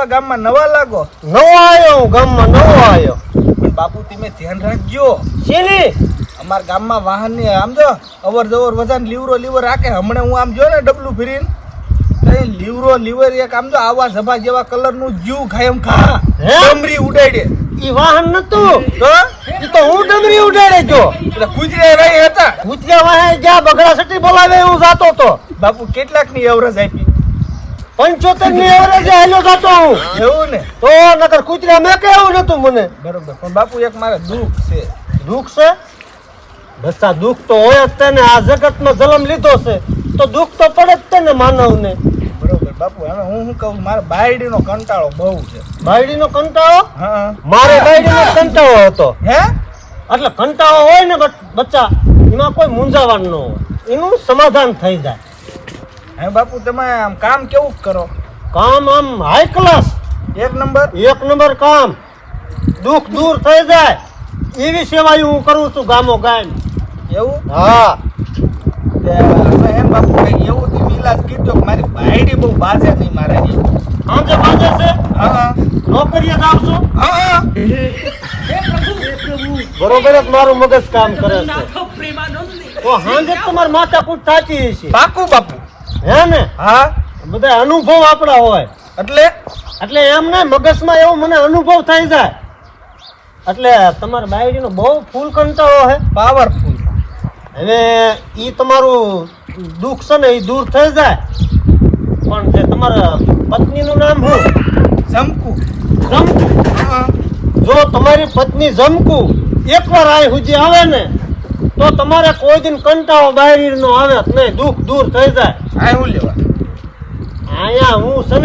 આ ગામમાં નવા લાગો? નવો આવ્યો હું ગામમાં નવો આવ્યો પણ બાપુ તમે ધ્યાન રાખજો. શેની? અમારા ગામમાં વાહનની આમ જો અવર જવર વધારે લીવરો લીવર રાખે. હમણાં હું આમ જો ને ડબલું ફરીને લીવરો લીવર એક આમ જો આવા સભા જેવા કલરનું જીવ ખાય એમ ખા. હે? ડમરી ઉડાડે. ઈ વાહન નતું? તો ઈ તો હું ડમરી ઉડાડે જો? એટલે કુતરા રહી હતા. ભૂતિયા વાહે જ્યાં બગડા સટી બોલાવે હું જાતો તો. બાપુ કેટલાકની એવરેજ આપી પંચોતેરની એવરેજ હેલો જાતો હું. એવું ને? તો નકર કૂતરા મેં કેવું નતું મને. બરોબર પણ બાપુ એક મારે દુઃખ છે. દુઃખ છે? બસા દુઃખ તો હોય જ તેને. આ જગતમાં જન્મ લીધો છે. તો દુઃખ તો પડે જ તેને માનવને. બરોબર બાપુ હવે હું શું કહું? મારે બાયડીનો કંટાળો બહુ છે. બાયડીનો કંટાળો? હા. મારે બાયડીનો કંટાળો હતો. હે? એટલે કંટાળો હોય ને બચ્ચા એમાં કોઈ મૂંઝાવાનું ન હોય. એનું સમાધાન થઈ જાય. હે બાપુ તમે આમ કામ કેવું કરો? કામ આમ હાઈ ક્લાસ એક નંબર? એક નંબર કામ. દુઃખ દૂર થઈ જાય. એવી સેવા હું કરું છું ગામો ગામ. એવું? હા. એમ બાપુ કઈ એવું થી કીધો મારી બાયડી બહુ બાજે નહીં મારા. આમ જે બાજે છે? હા નોકરીએ હા બરોબર જ મારું મગજ કામ કરે છે. તો હાંજે તમારી માથા કુટ છે પાકું બાપુ. હે ને? હા? બધા અનુભવ આપણા હોય. એટલે? એટલે એમ ને મગજમાં એવો મને અનુભવ થઈ જાય. એટલે તમારા બાયડીનો બહુ ફૂલ કંટાળો છે પાવરફુલ હવે એ તમારું દુઃખ છે ને એ દૂર થઈ જાય. પણ જે તમારા પત્નીનું નામ શું જમકુ. જમકુ? જો તમારી પત્ની જમકુ એકવાર આ સુધી આવે ને તો તમારે કોઈ દિન કંટાળો બાયરીનો આવે નહીં દુઃખ દૂર થઈ જાય. આ હું લેવા? અહીંયા હું છે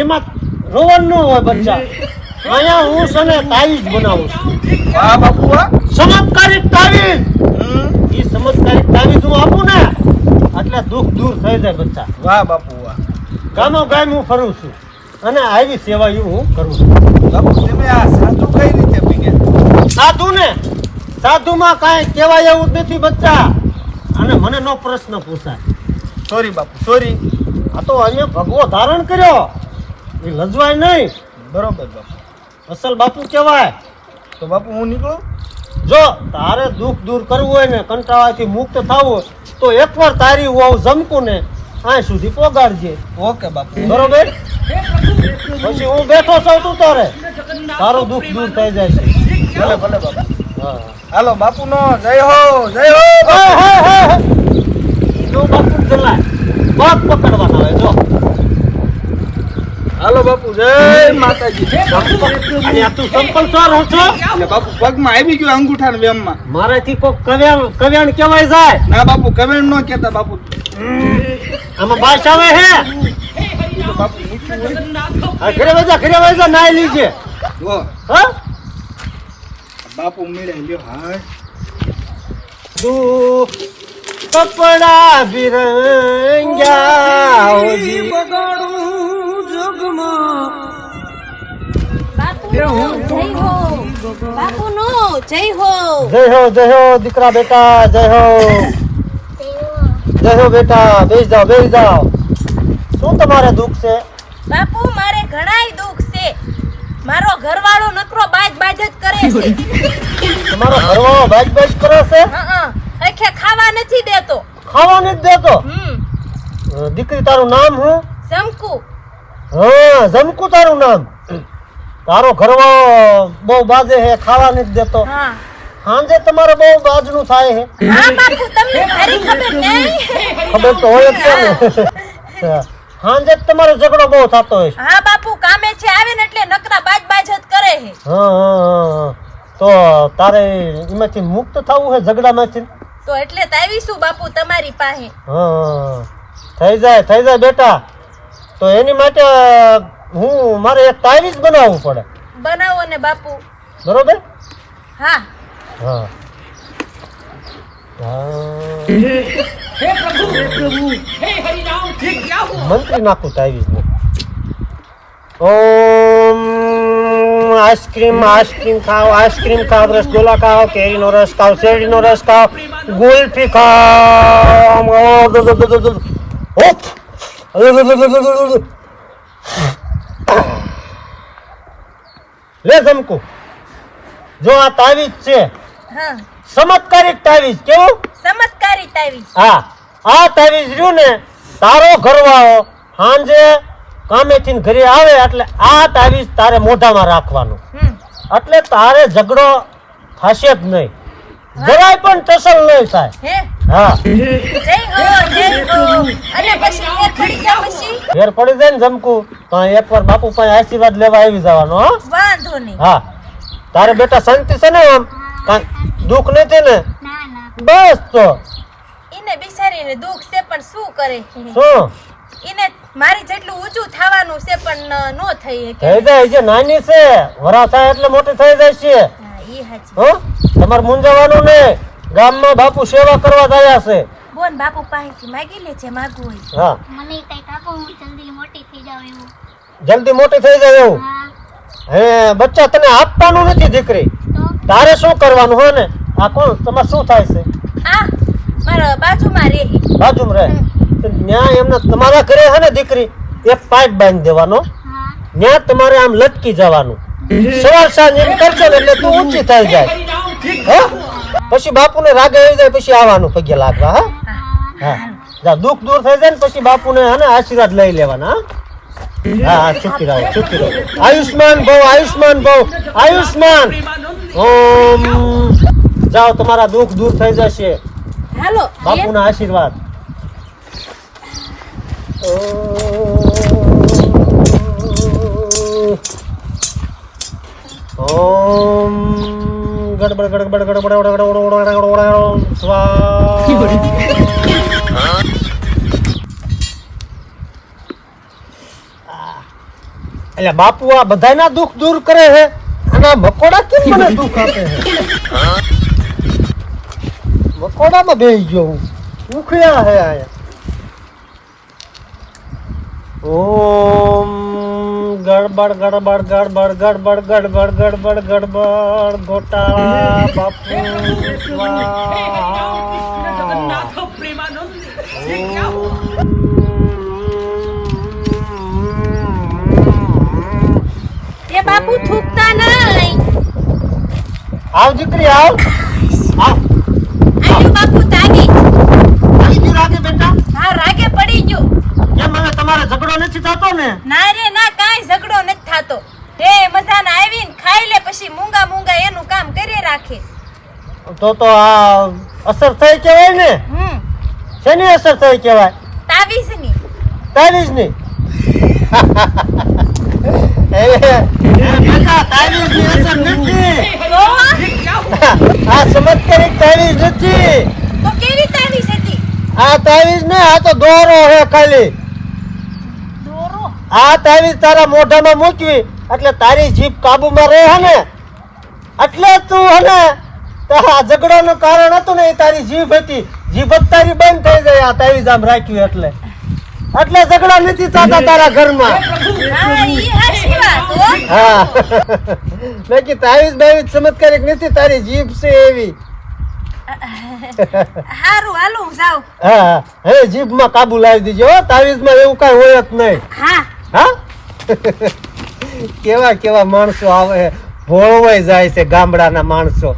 એમાં રોવાનું ન હોય બચ્ચા. અહીંયા હું છે ને તાવીજ બનાવું છું. વાહ બાપુ વાહ ચમત્કારિક તાવીજ. એ ચમત્કારિક તાવીજ હું આપું ને એટલે દુઃખ દૂર થઈ જાય બચ્ચા. વાહ બાપુ વાહ. ગામો ગામ હું ફરું છું અને આવી સેવા હું કરું છું. બાપુ તમે આ સાધુ કઈ રીતે પીને સાધુ ને સાધુમાં કાંઈ કહેવાય એવું જ નથી બચ્ચા. અને મને નો પ્રશ્ન પૂછાય. સોરી બાપુ સોરી આ તો અમે ભગવો ધારણ કર્યો. એ લજવાય નહીં. બરોબર બાપુ. અસલ બાપુ કહેવાય. તો બાપુ હું નીકળું? જો તારે દુઃખ દૂર કરવું હોય ને કંટાળાથી મુક્ત થવું તો એકવાર તારી વહુ જમકું ને આ સુધી પોગાડજે. ઓકે બાપુ. બરોબર? પછી હું બેઠો છું તું તારે. તારું દુઃખ દૂર થઈ જાય છે. ભલે ભલે બાપુ. હા. હાલો બાપુ નો જય હો જય હો. જો બાપુ જલાય બાપ પકડવાનો હોય જો. હાલો બાપુ જય માતાજી. તું સંપલ ચોર છો? એટલે બાપુ પગમાં આવી ગયો અંગૂઠા વેમમાં. મારાથી કોક કવ્યાણ કવ્યાણ કહેવાય જાય. ના બાપુ કવ્યાણ નો કેતા બાપુ. આમાં બાસ આવે હે. બાપુ ઘરે બધા ઘરે બધા નાઈ લીજે. હા? બાપુ મળે લ્યો હા દુઃખ કપડા બિરંગ્યા ઓજી જગમાં. જય હો. બાપુનો જય હો. જય હો જય હો દીકરા બેટા જય હો. જય હો બેટા બેસ જાઓ બેસ જાઓ. શું તમારે દુઃખ છે? બાપુ મારે ઘણાય દુઃખ છે મારો ઘરવાળો નકરો બાજ બાજ જ કરે છે. તમારો ઘરવાળો બાજ બાજ કરે છે? હા અખે ખાવા નથી દેતો. ખાવા નથી દેતો? હમ. દીકરી તારું નામ હું જમકુ. હા જમકુ તારું નામ? તારો ઘરવાળો બહુ બાજે હે ખાવા નથી દેતો. હા. સાંજે તમારે બહુ બાજનું થાય હે. હા બાપુ તમને ખરી ખબર નહીં. ખબર તો હોય જ છે સાંજે તમારો ઝઘડો બહુ થતો હોય હા કામે છે આવે ને એટલે નકરા બાજ બાજ જ કરે હે. તો તારે એમાંથી મુક્ત થવું હે ઝઘડામાંથી? તો એટલે તો શું બાપુ તમારી પાસે. હા. થઈ જાય થઈ જાય બેટા. તો એની માટે હું મારે એક તાવીજ બનાવવું પડે. બનાવો ને બાપુ. બરોબર? હા. હા. હા. મંત્રી નાખું તાવીજ ને ઓમ આઈસ્ક્રીમ આઈસ્ક્રીમ ખાઓ આઈસ્ક્રીમ ખાઓ રસગુલ્લા ખાઓ કેરીનો રસ ખાઓ શેરડીનો રસ ખાઓ ગુલ્ફી ખાઓ. લે જમકુ. જો આ તાવીજ છે. ચમત્કારિક તાવીજ કેવું? ચમત્કારી તાવીજ. હા. આ તાવીજ રહ્યું ને તારો ઘરવાળો સાંજે કામેથી ઘરે આવે એટલે આ તાવીજ તારે મોઢામાં રાખવાનું. એટલે તારે ઝઘડો થશે જ નહીં. જરાય પણ ટસલ નહીં થાય. હે? ઘેર પડી જાય ને જમકું તો એકવાર બાપુ પાસે આશીર્વાદ લેવા આવી જવાનો હો. તારે બેટા શાંતિ છે ને આમ? કાંઈ દુઃખ નથી ને? બસ તો. એને બિચારીને દુઃખ છે પણ શું કરે? શું? ઈને મારી જેટલું ઊંચું થવાનું છે પણ નો થઈ શકે. થઈ જાય જે નાની છે વરા થાય એટલે મોટી થઈ જાય છે. ઈ હાચી હો તમારે મૂંઝાવાનું નહીં. ગામમાં બાપુ સેવા કરવા ગયા છે. બોન બાપુ પાસેથી માગી લે છે માગવું હોય. હા. મને કઈ કાકો હું જલ્દી મોટી થઈ જાવ એવું. જલ્દી મોટી થઈ જાય એવું? હે. બચ્ચા તને આપવાનું નથી દીકરી. તારે શું કરવાનું હોય ને? આ કોણ? તમારે શું થાય છે? આ મારા બાજુમાં રહે. બાજુમાં રહે? તો ન્યા એમને તમારા ઘરે હે ને દીકરી એક પાઇપ બાંધી દેવાનો. ત્યાં તમારે આમ લટકી જવાનું. સવાર સાંજ એમ કરશો ને એટલે તું ઊંચી થઈ જાય. હે? પછી બાપુને રાગે આવી જાય પછી આવવાનું પગે લાગવા હા? હા. જા દુઃખ દૂર થઈ જાય ને પછી બાપુને હે ને આશીર્વાદ લઈ લેવાના હા? હા ચૂકી રહો ચૂકી રહો. આયુષ્માન ભવ આયુષ્માન ભવ આયુષ્માન. ઓમ. જાઓ તમારા દુઃખ દૂર થઈ જશે. હાલો બાપુના આશીર્વાદ. ઓમ ગડબડ ગડબડ ગડબડ ગડબડ ગડબડ સ્વાહા એટલે બાપુ આ બધાના દુઃખ દૂર કરે છે અને મકોડા કેમ મને દુઃખ આપે છે મકોડામાં બેસી ગયો હું ઉખડ્યા હે આયા ઓમ ગડબડ ગડબડ ગડબડ ગડબડ ગડબડ ગડબડ ગડબડ ગોટાળા બાપુ એ બાપુ થૂકતા નહીં આવ દીકરી આવ. આવ. આયો બાપુ તાગી ગયું રાગે બેટા. હા રાગે પડી ગયો. કેમ હવે તમારે ઝઘડો નથી થતો ને? ના રે ના કાંઈ ઝઘડો નથી થાતો. હે મજાના આવીને ખાઈ લે પછી મૂંગા મૂંગા એનું કામ કરી રાખે. તો તો આ અસર થઈ કહેવાય ને? હમ. શેની અસર થઈ કહેવાય? તાવીસની અસર નથી. તો? આ ચમત્કારિક તાવીજ નથી. તો કેવી તાવીસ હતી? આ તાવીજ ને આ તો દોરો હે ખાલી. આ તાવીજ તારા મોઢામાં મૂકવી એટલે તારી જીભ કાબુમાં રહે ને એટલે તું હને ઝઘડાનું કારણ હતું ને એ તારી જીભ હતી. જીભ જ તારી બંધ થઈ જાય આ તાવીજ આમ રાખ્યું એટલે. એટલે ઝઘડા નથી થતા તારા ઘરમાં. હા. બાકી તાવીજ બાવીજ ચમત્કારિક નથી તારી જીભ છે એવી. હારું હાલો હું હા જીભમાં કાબુ લાવી દીજો તાવીજમાં એવું કાંઈ હોય જ નહીં. હા. હા? કેવા કેવા માણસો આવે? ભોળવાઈ જાય છે ગામડાના માણસો.